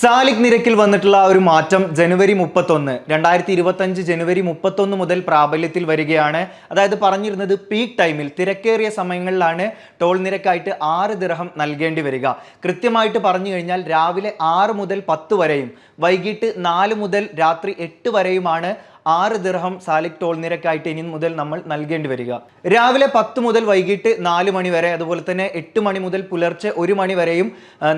Salik നിരക്കിൽ വന്നിട്ടുള്ള ഒരു മാറ്റം ജനുവരി മുപ്പത്തൊന്ന് രണ്ടായിരത്തി ഇരുപത്തഞ്ച് ജനുവരി മുപ്പത്തൊന്ന് മുതൽ പ്രാബല്യത്തിൽ വരികയാണ്. അതായത് പറഞ്ഞിരുന്നത് പീക്ക് ടൈമിൽ തിരക്കേറിയ സമയങ്ങളിലാണ് ടോൾ നിരക്കായിട്ട് ആറ് ദിർഹം നൽകേണ്ടി വരിക. കൃത്യമായിട്ട് പറഞ്ഞു കഴിഞ്ഞാൽ രാവിലെ ആറ് മുതൽ പത്ത് വരെയും വൈകിട്ട് നാല് മുതൽ രാത്രി എട്ട് വരെയുമാണ് ആറ് ദിർഹം സാലിക് ടോൾ നിരക്കായിട്ട് ഇനി മുതൽ നമ്മൾ നൽകേണ്ടി വരിക. രാവിലെ പത്ത് മുതൽ വൈകിട്ട് നാല് മണി വരെ അതുപോലെ തന്നെ എട്ട് മണി മുതൽ പുലർച്ചെ ഒരു മണി വരെയും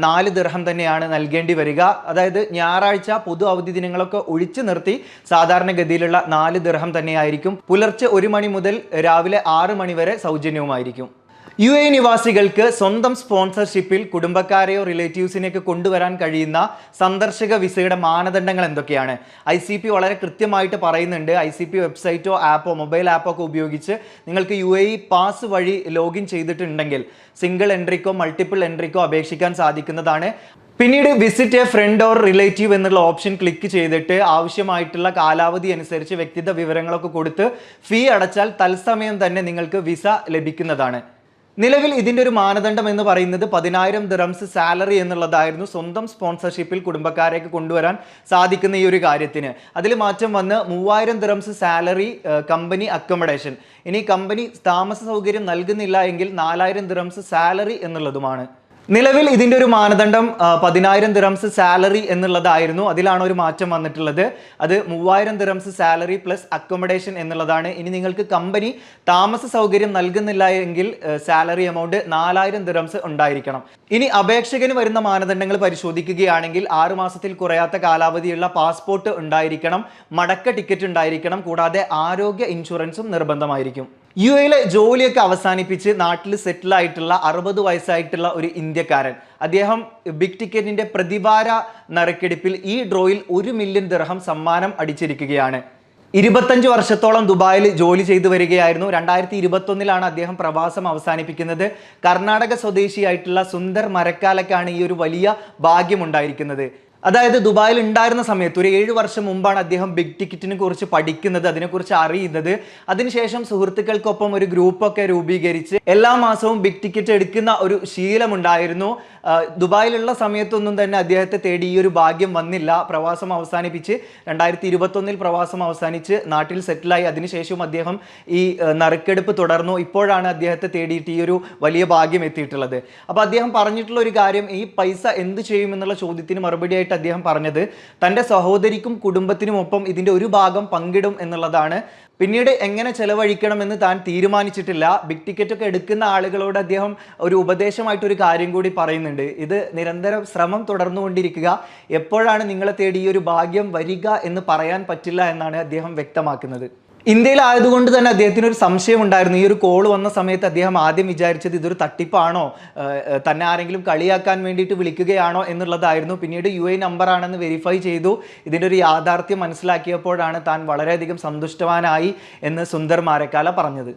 നാല് ദിർഹം തന്നെയാണ് നൽകേണ്ടി വരിക. അതായത് ഞായറാഴ്ച പൊതു അവധി ദിനങ്ങളൊക്കെ ഒഴിച്ചു നിർത്തി സാധാരണഗതിയിലുള്ള നാല് ദിർഹം തന്നെയായിരിക്കും. പുലർച്ചെ ഒരു മണി മുതൽ രാവിലെ ആറ് മണി വരെ സൗജന്യവുമായിരിക്കും. യു എ നിവാസികൾക്ക് സ്വന്തം സ്പോൺസർഷിപ്പിൽ കുടുംബക്കാരെയോ റിലേറ്റീവ്സിനെയൊക്കെ കൊണ്ടുവരാൻ കഴിയുന്ന സന്ദർശക വിസയുടെ മാനദണ്ഡങ്ങൾ എന്തൊക്കെയാണ്? ഐ സി പി വളരെ കൃത്യമായിട്ട് പറയുന്നുണ്ട്. ഐ സി പി വെബ്സൈറ്റോ ആപ്പോ മൊബൈൽ ആപ്പോ ഒക്കെ ഉപയോഗിച്ച് നിങ്ങൾക്ക് യു എ പാസ് വഴി ലോഗിൻ ചെയ്തിട്ടുണ്ടെങ്കിൽ സിംഗിൾ എൻട്രിക്കോ മൾട്ടിപ്പിൾ എൻട്രിക്കോ അപേക്ഷിക്കാൻ സാധിക്കുന്നതാണ്. പിന്നീട് visit a friend or relative എന്നുള്ള ഓപ്ഷൻ ക്ലിക്ക് ചെയ്തിട്ട് ആവശ്യമായിട്ടുള്ള കാലാവധി അനുസരിച്ച് വ്യക്തിത്വ വിവരങ്ങളൊക്കെ കൊടുത്ത് ഫീ അടച്ചാൽ തത്സമയം തന്നെ നിങ്ങൾക്ക് വിസ ലഭിക്കുന്നതാണ്. നിലവിൽ ഇതിന്റെ ഒരു മാനദണ്ഡം എന്ന് പറയുന്നത് പതിനായിരം ദിറംസ് സാലറി എന്നുള്ളതായിരുന്നു സ്വന്തം സ്പോൺസർഷിപ്പിൽ കുടുംബക്കാരേക്ക് കൊണ്ടുവരാൻ സാധിക്കുന്ന ഈ ഒരു കാര്യത്തിന്. അതിൽ മാറ്റം വന്ന് മൂവായിരം ദിറംസ് സാലറി കമ്പനി അക്കോമഡേഷൻ ഇനി കമ്പനി താമസ സൗകര്യം നൽകുന്നില്ല എങ്കിൽ നാലായിരം ദിറംസ് സാലറി എന്നുള്ളതുമാണ്. നിലവിൽ ഇതിന്റെ ഒരു മാനദണ്ഡം പതിനായിരം ദിറംസ് സാലറി എന്നുള്ളതായിരുന്നു. അതിലാണ് ഒരു മാറ്റം വന്നിട്ടുള്ളത്. അത് മൂവായിരം ദിറംസ് സാലറി പ്ലസ് അക്കോമഡേഷൻ എന്നുള്ളതാണ്. ഇനി നിങ്ങൾക്ക് കമ്പനി താമസ സൗകര്യം നൽകുന്നില്ല എങ്കിൽ സാലറി എമൗണ്ട് നാലായിരം ദിറംസ് ഉണ്ടായിരിക്കണം. ഇനി അപേക്ഷകന് വരുന്ന മാനദണ്ഡങ്ങൾ പരിശോധിക്കുകയാണെങ്കിൽ ആറ് മാസത്തിൽ കുറയാത്ത കാലാവധിയുള്ള പാസ്പോർട്ട് ഉണ്ടായിരിക്കണം മടക്ക ടിക്കറ്റ് ഉണ്ടായിരിക്കണം കൂടാതെ ആരോഗ്യ ഇൻഷുറൻസും നിർബന്ധമായിരിക്കും. യു എയിലെ ജോലിയൊക്കെ അവസാനിപ്പിച്ച് നാട്ടിൽ സെറ്റിൽ ആയിട്ടുള്ള അറുപത് വയസ്സായിട്ടുള്ള ഒരു ഇന്ത്യക്കാരൻ. അദ്ദേഹം ബിഗ് ടിക്കറ്റിന്റെ പ്രതിവാര നറുക്കെടുപ്പിൽ ഈ ഡ്രോയിൽ ഒരു മില്യൺ ദിർഹം സമ്മാനം അടിച്ചിരിക്കുകയാണ്. ഇരുപത്തഞ്ച് വർഷത്തോളം ദുബായിൽ ജോലി ചെയ്തു വരികയായിരുന്നു. രണ്ടായിരത്തി ഇരുപത്തൊന്നിലാണ് അദ്ദേഹം പ്രവാസം അവസാനിപ്പിക്കുന്നത്. കർണാടക സ്വദേശിയായിട്ടുള്ള സുന്ദർ മരക്കാലക്കാണ് ഈ ഒരു വലിയ ഭാഗ്യമുണ്ടായിരിക്കുന്നത് അതായത് ദുബായിൽ ഉണ്ടായിരുന്ന സമയത്ത് ഒരു ഏഴ് വർഷം മുമ്പാണ് അദ്ദേഹം ബിഗ് ടിക്കറ്റിനെ കുറിച്ച് പഠിക്കുന്നത് അതിനെക്കുറിച്ച് അറിയുന്നത്. അതിനുശേഷം സുഹൃത്തുക്കൾക്കൊപ്പം ഒരു ഗ്രൂപ്പൊക്കെ രൂപീകരിച്ച് എല്ലാ മാസവും ബിഗ് ടിക്കറ്റ് എടുക്കുന്ന ഒരു ശീലമുണ്ടായിരുന്നു. ദുബായിലുള്ള സമയത്തൊന്നും തന്നെ അദ്ദേഹത്തെ തേടി ഈ ഒരു ഭാഗ്യം വന്നില്ല. പ്രവാസം അവസാനിപ്പിച്ച് രണ്ടായിരത്തി ഇരുപത്തൊന്നിൽ പ്രവാസം അവസാനിച്ച് നാട്ടിൽ സെറ്റിലായി. അതിനുശേഷവും അദ്ദേഹം ഈ നറുക്കെടുപ്പ് തുടർന്നു. ഇപ്പോഴാണ് അദ്ദേഹത്തെ തേടിയിട്ട് ഈ ഒരു വലിയ ഭാഗ്യം എത്തിയിട്ടുള്ളത്. അപ്പോൾ അദ്ദേഹം പറഞ്ഞിട്ടുള്ള ഒരു കാര്യം ഈ പൈസ എന്ത് ചെയ്യുമെന്നുള്ള ചോദ്യത്തിന് മറുപടിയായിട്ട് അദ്ദേഹം പറഞ്ഞത് തന്റെ സഹോദരിക്കും കുടുംബത്തിനുമൊപ്പം ഇതിന്റെ ഒരു ഭാഗം പങ്കിടും എന്നുള്ളതാണ്. പിന്നീട് എങ്ങനെ ചെലവഴിക്കണമെന്ന് താൻ തീരുമാനിച്ചിട്ടില്ല. ബിഗ് ടിക്കറ്റ് ഒക്കെ എടുക്കുന്ന ആളുകളോട് അദ്ദേഹം ഒരു ഉപദേശമായിട്ട് ഒരു കാര്യം കൂടി പറയുന്നുണ്ട്. ഇത് നിരന്തരം ശ്രമം തുടർന്നുകൊണ്ടിരിക്കുക. എപ്പോഴാണ് നിങ്ങളെ തേടി ഈ ഒരു ഭാഗ്യം വരിക എന്ന് പറയാൻ പറ്റില്ല എന്നാണ് അദ്ദേഹം വ്യക്തമാക്കുന്നത്. ഇന്ത്യയിലായതുകൊണ്ട് തന്നെ അദ്ദേഹത്തിന് ഒരു സംശയം ഉണ്ടായിരുന്നു ഈ ഒരു കോൾ വന്ന സമയത്ത് അദ്ദേഹം ആദ്യം വിചാരിച്ചത് ഇതൊരു തട്ടിപ്പാണോ? തന്നെ ആരെങ്കിലും കളിയാക്കാൻ വേണ്ടിയിട്ട് വിളിക്കുകയാണോ എന്നുള്ളതായിരുന്നു. പിന്നീട് യു എ നമ്പർ ആണെന്ന് വെരിഫൈ ചെയ്തു. ഇതിന്റെ ഒരു യാഥാർത്ഥ്യം മനസ്സിലാക്കിയപ്പോഴാണ് താൻ വളരെയധികം സന്തുഷ്ടവാനായി എന്ന് സുന്ദർ മാരക്കാല പറഞ്ഞത്.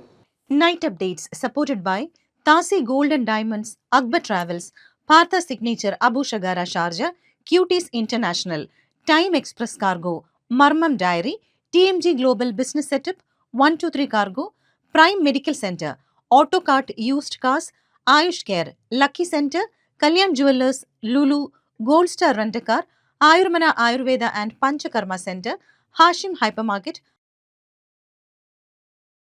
Night updates supported by താസി golden diamonds Akbar travels Partha signature Signature Sharjah cuties international time express cargo മർമ്മം dairy TMG Global Business Setup, 123 Cargo, Prime Medical Center, Autocart Used Cars, Ayush Care, Lucky Center, Kalyan Jewelers, Lulu, Gold Star Rent-A-Car, Ayurmana Ayurveda and Panchakarma Center, Hashim Hypermarket,